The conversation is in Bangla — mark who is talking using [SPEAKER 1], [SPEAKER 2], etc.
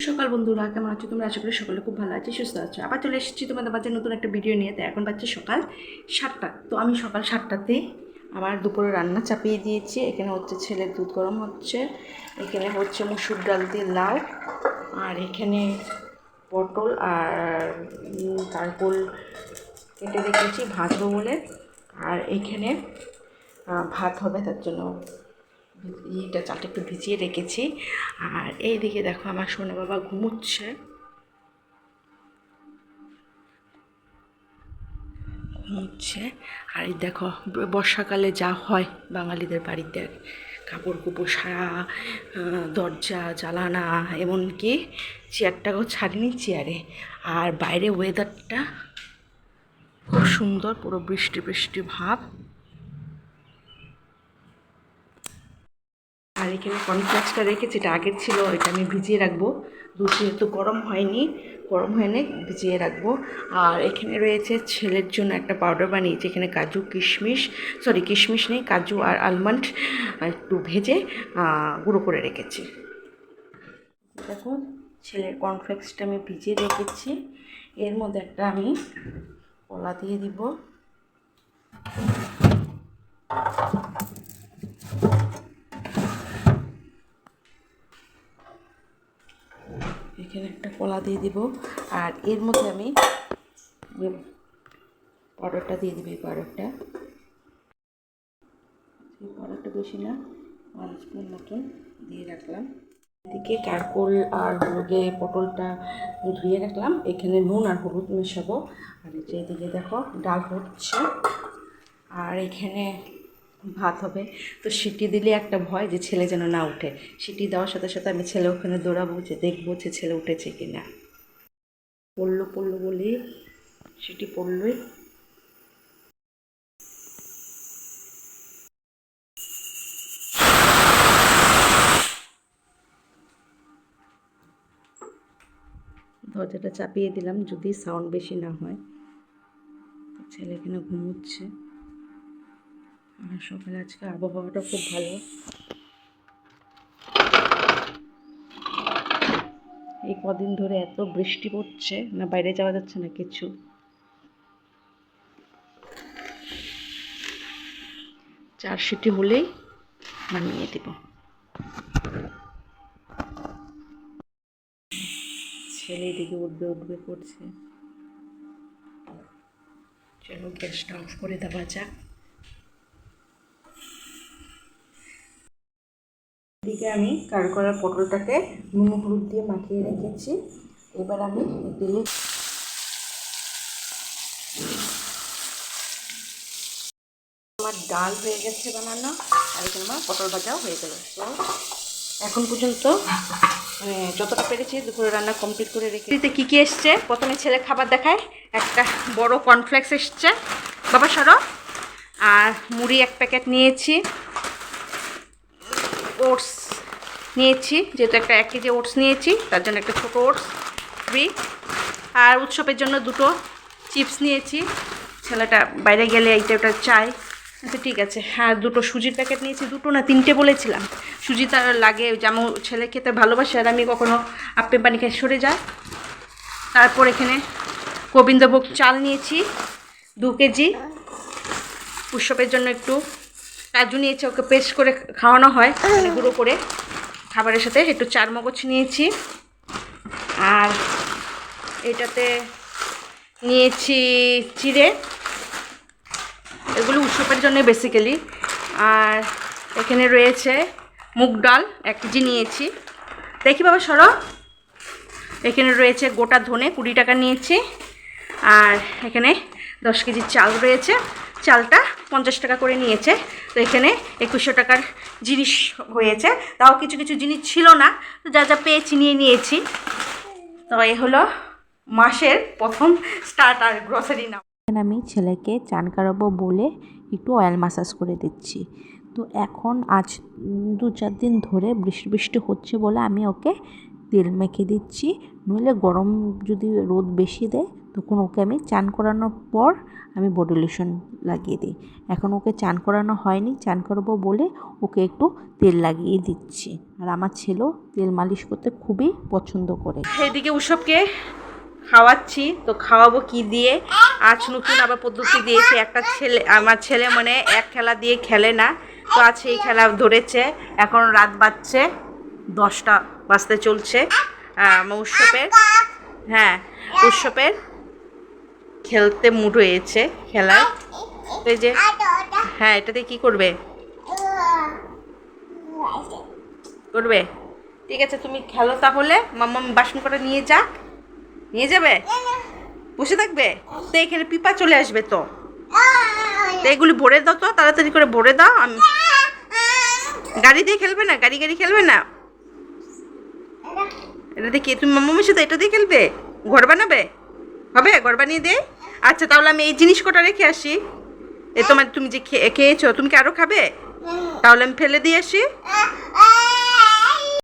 [SPEAKER 1] সকাল বন্ধুরা, কেমন আছো তোমরা? আশা করি সকলে খুব ভালো আছি, সুস্থ আছো। আবার চলে এসেছি তোমাদের বাচ্চা নতুন একটা ভিডিও নিয়ে। তো এখন বাচ্চা সকাল সাতটা। তো আমি সকাল সাতটাতে আমার দুপুরে রান্না চাপিয়ে দিয়েছি। এখানে হচ্ছে ছেলের দুধ গরম হচ্ছে। এখানে হচ্ছে মুসুর ডাল দিয়ে লাউ। আর এখানে পটল আর কারকোল কেটে রেখেছি ভাজবো বলে আর এখানে ভাত হবে তার জন্য ইটা চালটা একটু ভিজিয়ে রেখেছি। আর এইদিকে দেখো আমার সোনা বাবা ঘুমোচ্ছে। ঘুমোচ্ছে। আর এই দেখো, বর্ষাকালে যা হয় বাঙালিদের বাড়িতে কাপড় কুপড় সারা দরজা জ্বালানা এমনকি চেয়ারটাকেও ছাড়িনি চেয়ারে। আর বাইরে ওয়েদারটা খুব সুন্দর, পুরো বৃষ্টি বৃষ্টি ভাব। আর এখানে কর্নফ্লেক্সটা রেখেছি এটা আগের ছিল এটা আমি ভিজিয়ে রাখব। দুধ যেহেতু গরম হয়নি গরম হয়নি, ভিজিয়ে রাখব। আর এখানে রয়েছে ছেলের জন্য একটা পাউডার বানিয়েছি এখানে কাজু, কিশমিশ সরি কিশমিশ নেই, কাজু আর আলমন্ড একটু ভেজে গুঁড়ো করে রেখেছি। দেখো, ছেলের কর্নফ্লেক্সটা আমি ভিজিয়ে রেখেছি। এর মধ্যে একটা আমি কলা দিয়ে দিব। এখানে একটা কলা দিয়ে দিব। আর এর মধ্যে আমি পাউডারটা দিয়ে দিবি পাউডারটা। এই পাউডারটা বেশি না, ওয়ান স্পুন মতন দিয়ে রাখলাম। এদিকে কারকোল আর হলুদে পটলটা ধুয়ে রাখলাম। এখানে নুন আর হলুদ মেশাবো। আর এই এদিকে দেখো, ডাল হচ্ছে। আর এখানে ভাত হবে। তো সিটি দিলে একটা ভয় যে ছেলে যেন না উঠে। সিটি দেওয়ার সাথে সাথে আমি ছেলে ওখানে দৌড়াবো যে দেখব যে ছেলে উঠেছে কি না পড়ল পড়ল বলি সিটি পড়লোই। দরজাটা চাপিয়ে দিলাম যদি সাউন্ড বেশি না হয়। ছেলে এখানে ঘুমোচ্ছে? আর সকালে আজকে আবহাওয়াটা খুব ভালো। এই কদিন ধরে এত বৃষ্টি পড়ছে, না বাইরে যাওয়া যাচ্ছে না কিছু? চার সিটি হলেই বানিয়ে দেব। ছেলে এদিকে উঠবে উঠবে, করছে। চলো গ্যাসটা অফ করে দেওয়া যাক। এদিকে আমি কারকরা পটলটাকে নুন হলুদ দিয়ে মাখিয়ে রেখেছি। এবার আমি দিলে আমার ডাল হয়ে গেছে বানানো, আর এখানে আমার পটল ভাজাও হয়ে গেল। তো এখন পর্যন্ত মানে যতটা পেরেছি দুপুরে রান্না কমপ্লিট করে রেখে কী কী এসছে? প্রথমে ছেলে খাবার দেখায়। একটা বড় কর্নফ্লেক্স এসছে। বাবা, সরো। আর মুড়ি এক প্যাকেট নিয়েছি। ওটস। নিয়েছি, যেহেতু একটা এক কেজি ওটস নিয়েছি, তার জন্য একটা ছোটো ওটস ফ্রি আর উৎসবের জন্য দুটো চিপস নিয়েছি। ছেলেটা বাইরে গেলে এইটা ওটা চাই আচ্ছা ঠিক আছে। হ্যাঁ দুটো সুজির প্যাকেট নিয়েছি। দুটো না, তিনটে বলেছিলাম। সুজি তার লাগে যেমন ছেলে খেতে ভালোবাসে, আর আমি কখনো আপে পানি খেয়ে সরে যায় তারপর এখানে গোবিন্দভোগ চাল নিয়েছি, দু কেজি। উৎসবের জন্য একটু কাজু নিয়েছি, ওকে পেস্ট করে খাওয়ানো হয় মানে গুঁড়ো করে। খাবারের সাথে একটু চার মগজ নিয়েছি। আর এটাতে নিয়েছি চিড়ে। এগুলো উৎসবের জন্য বেসিক্যালি আর এখানে রয়েছে মুগ ডাল এক কেজি নিয়েছি। দেখি বাবা, সরো। এখানে রয়েছে গোটা ধনে কুড়ি টাকা নিয়েছি। আর এখানে দশ কেজি চাল রয়েছে। চালটা পঞ্চাশ টাকা করে নিয়েছে। তো এখানে একুশশো টাকার জিনিস হয়েছে। তাও কিছু কিছু জিনিস ছিল না। তো যা যা পেয়েছি নিয়ে নিয়েছি। তো এ হলো মাসের প্রথম স্টার্ট আর গ্রসারি না
[SPEAKER 2] এখানে আমি ছেলেকে চান করাবো বলে একটু অয়েল মাসাজ করে দিচ্ছি। তো এখন আজ দু চার দিন ধরে বৃষ্টি বৃষ্টি হচ্ছে বলে আমি ওকে তেল মেখে দিচ্ছি। নইলে গরম যদি রোদ বেশি দেয় তখন ওকে আমি চান করানোর পর আমি বডি লোশন লাগিয়ে দিই। এখন ওকে চান করানো হয়নি, চান করাবো বলে ওকে একটু তেল লাগিয়ে দিচ্ছি। আর আমার ছেলেও তেল মালিশ করতে খুবই পছন্দ করে।
[SPEAKER 1] এদিকে উৎসবকে খাওয়াচ্ছি, তো খাওয়াবো কি দিয়ে? আজ নতুন আবার পদ্ধতি দিয়েছে। একটা ছেলে, আমার ছেলে মানে এক খেলা দিয়ে খেলে না, তো আজ এই খেলা ধরেছে। এখন রাত বাজছে, দশটা বাজতে চলছে উৎসবের হ্যাঁ উৎসবের খেলতে মুড হয়েছে খেলার। এই যে হ্যাঁ এটাতে কি করবে? করবে? ঠিক আছে, তুমি খেলো তাহলে। মাম্মা বাসন করে নিয়ে যাক। নিয়ে যাবে? বসে থাকবে? তো এখানে পিপা চলে আসবে তো। এগুলি ভরে দাও তো, তাড়াতাড়ি করে ভরে দাও। আমি গাড়ি দিয়ে খেলবে না? গাড়ি গাড়ি খেলবে না? এটা কি তুমি মাম্মামের সাথে এটা দিয়ে খেলবে? ঘর বানাবে? হবে? ঘর বানিয়ে দে। আচ্ছা তাহলে আমি এই জিনিস কটা রেখে আসি। এ তোমার তুমি যে খেয়ে- খেয়েছো তুমি কি আরও খাবে? তাহলে আমি ফেলে দিয়ে আসি।